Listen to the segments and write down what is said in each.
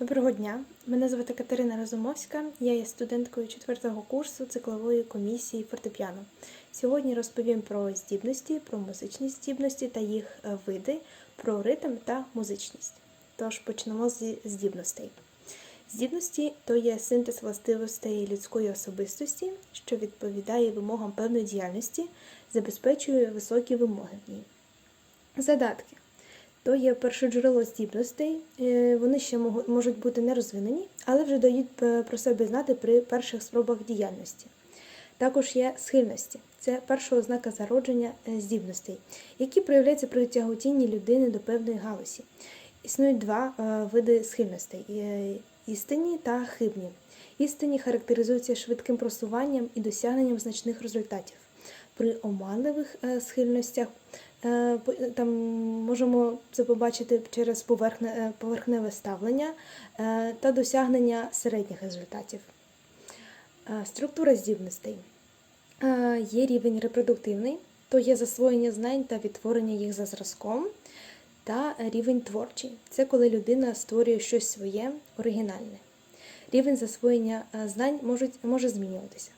Доброго дня! Мене звати Катерина Разумовська, я є студенткою 4 курсу циклової комісії фортепіано. Сьогодні розповім про здібності, про музичні здібності та їх е, види, про ритм та музичність. Тож почнемо зі здібностей. Здібності то є синтез властивостей людської особистості, що відповідає вимогам певної діяльності, забезпечує високі вимоги в ній. Задатки то є першоджерело здібностей. Е, Вони ще можуть бути не розвинені, але вже дають е, про себе знати при перших спробах діяльності. Також є схильності. Це перша ознака зародження е, здібностей, які проявляються при тяготінні людини до певної галузі. Існують два види схильностей: істинні та хибні. Істинні характеризуються швидким просуванням і досягненням значних результатів. При оманливих е, схильностях е, там можемо це побачити через поверхне, е, поверхневе ставлення е, та досягнення середніх результатів. Е, Структура здібностей. Е, Є рівень репродуктивний, то є засвоєння знань та відтворення їх за зразком, та рівень творчий це коли людина створює щось своє, оригінальне. Рівень засвоєння е, знань може змінюватися.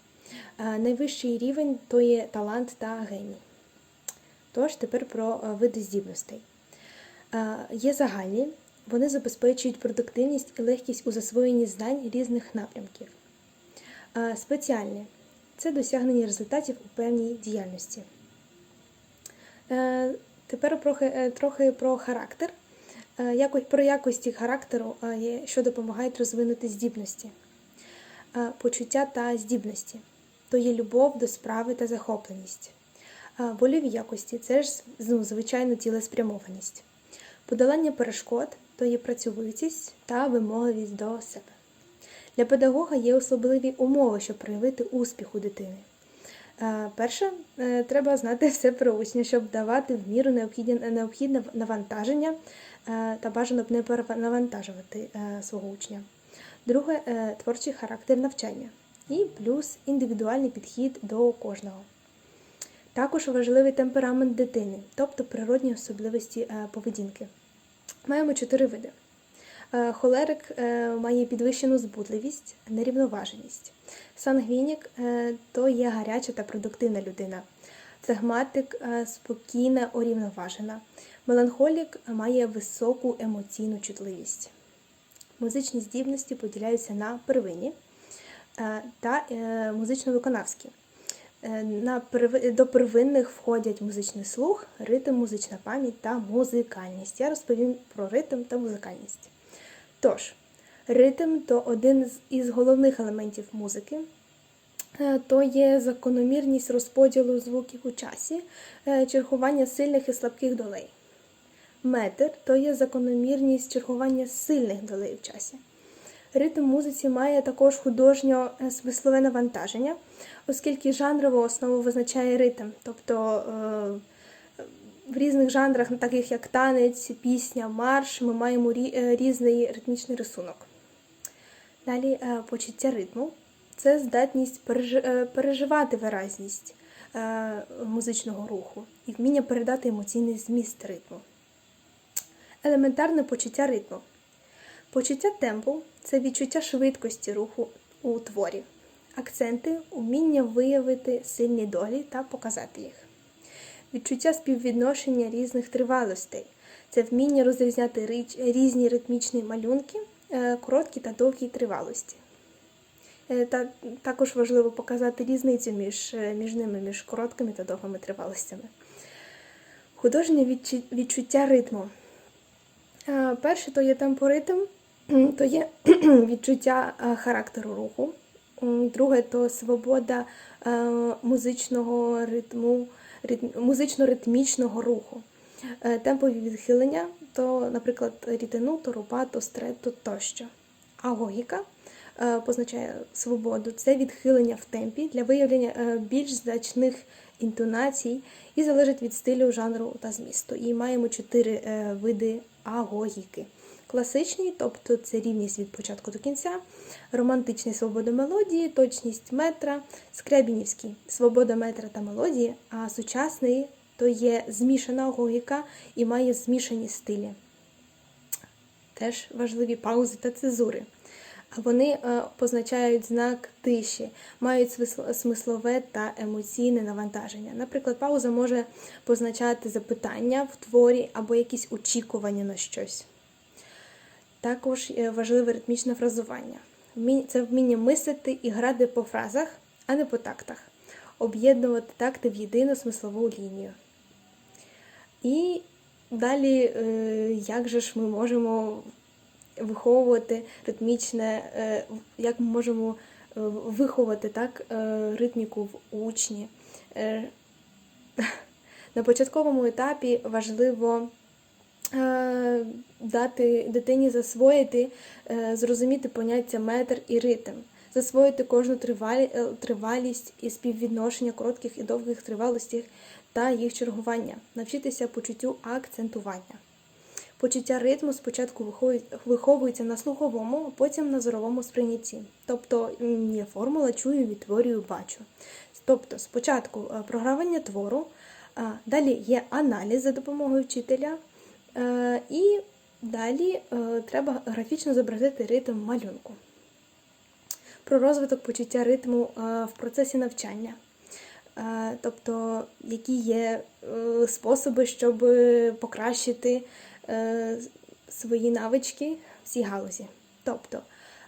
Е, Найвищий рівень то є талант та геній. Тож тепер про е, види здібностей. Е, Є загальні, вони забезпечують продуктивність і легкість у засвоєнні знань різних напрямків. Спеціальні це досягнення результатів у певній діяльності. Тепер трохи, про характер. Про якості характеру, що допомагають розвинути здібності. Почуття та здібності то є любов до справи та захопленість. Вольові якості це ж ну, звичайно цілеспрямованість. Подолання перешкод то є працьовитість та вимогливість до себе. Для педагога є особливі умови, щоб проявити успіх у дитини. Перше, е, треба знати все про учня, щоб давати в міру необхідне, навантаження е, та бажано б не перенавантажувати е, свого учня. Друге творчий характер навчання. І плюс індивідуальний підхід до кожного. Також важливий темперамент дитини, тобто природні особливості е, поведінки. Маємо чотири види. Е, Холерик е, має підвищену збудливість, нерівноваженість. Сангвінік то є гаряча та продуктивна людина. Флегматик спокійна, урівноважена. Меланхолік має високу емоційну чутливість. Музичні здібності поділяються на первинні та е, музично-виконавські. Е, до первинних входять музичний слух, ритм, музична пам'ять та музикальність. Я розповім про ритм та музикальність. Тож, ритм то один із головних елементів музики. Е, То є закономірність розподілу звуків у часі, е, чергування сильних і слабких долей. Метр то є закономірність чергування сильних долей в часі. Ритм музиці має також художньо-смислове навантаження, оскільки жанрову основу визначає ритм. Тобто е, в різних жанрах, таких як танець, пісня, марш, ми маємо е, різний ритмічний рисунок. Далі е, почуття ритму це здатність е, переживати виразність е, музичного руху і вміння передати емоційний зміст ритму. Елементарне почуття ритму. Почуття темпу це відчуття швидкості руху у творі. Акценти уміння виявити сильні долі та показати їх. Відчуття співвідношення різних тривалостей це вміння розрізняти різні ритмічні малюнки, е, короткі та довгі тривалості. Е, Та також важливо показати різницю між, е, між ними, між короткими та довгими тривалостями. Художнє відчуття ритму. Перше то є темпоритм, то є відчуття е, характеру руху. Друге то свобода е, музичного ритму, ритм- музично-ритмічного руху. Е, Темпові відхилення то, наприклад, рітину, рубато, стретто тощо. А логіка позначає свободу. Це відхилення в темпі для виявлення більш значних інтонацій і залежить від стилю, жанру та змісту. І маємо чотири види агогіки. Класичний, тобто це рівність від початку до кінця, романтичний свобода мелодії, точність метра, скрябінівський свобода метра та мелодії, а сучасний то є змішана агогіка і має змішані стилі. теж важливі паузи та цезури. А Вони е, позначають знак тиші, мають смислове та емоційне навантаження. Наприклад, пауза може позначати запитання в творі або якісь очікування на щось. Також е, важливе ритмічне фразування. Це вміння мислити і грати по фразах, а не по тактах, об'єднувати такти в єдину смислову лінію. І далі, е, як же ж ми можемо виховувати ритмічне, е, як ми можемо виховати так, ритміку в учні. На початковому етапі важливо дати дитині засвоїти, е, зрозуміти поняття метр і ритм, засвоїти кожну е, тривалість і співвідношення коротких і довгих тривалостей та їх чергування, навчитися почуттю акцентування. Почуття ритму спочатку виховується на слуховому, а потім на зоровому сприйнятті. Тобто є формула чую, відтворюю, бачу. Тобто спочатку е, програвання твору, далі є аналіз за допомогою вчителя, е, і далі е, треба графічно зобразити ритм малюнку. Про розвиток почуття ритму е, в процесі навчання. Е, Тобто, які є е, способи, щоб покращити е, свої навички в цій галузі. Тобто,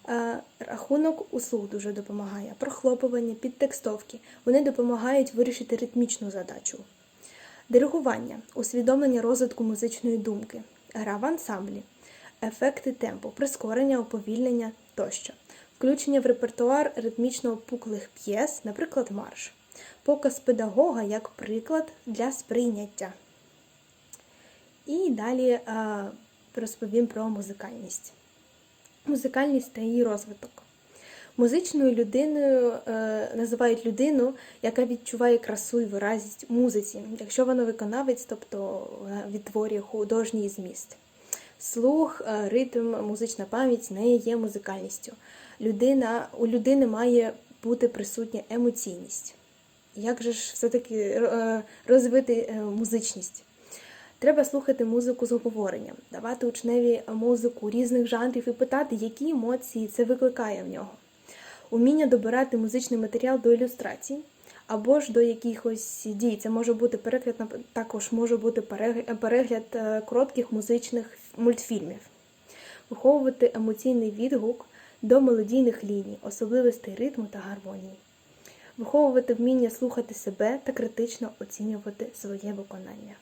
е, рахунок услуг дуже допомагає, прохлопування, підтекстовки. Вони допомагають вирішити ритмічну задачу. Диригування, усвідомлення розвитку музичної думки, гра в ансамблі, ефекти темпу, прискорення, уповільнення тощо, включення в репертуар ритмічно опуклих п'єс, наприклад, марш, показ педагога як приклад для сприйняття. І далі е, розповім про музикальність. Музикальність та її розвиток. Музичною людиною е, називають людину, яка відчуває красу і виразність музиці, якщо вона виконавець, тобто вона відтворює художній зміст. Слух, е, ритм, музична пам'ять не є музикальністю. Людина, у людини має бути присутня емоційність. Як же ж все-таки е, розвити музичність? Треба слухати музику з обговоренням, давати учневі музику різних жанрів і питати, які емоції це викликає в нього. Уміння добирати музичний матеріал до ілюстрацій або ж до якихось дій. Це може бути перегляд, також може бути перегляд е, коротких музичних мультфільмів, виховувати емоційний відгук до мелодійних ліній, особливостей ритму та гармонії, виховувати вміння слухати себе та критично оцінювати своє виконання.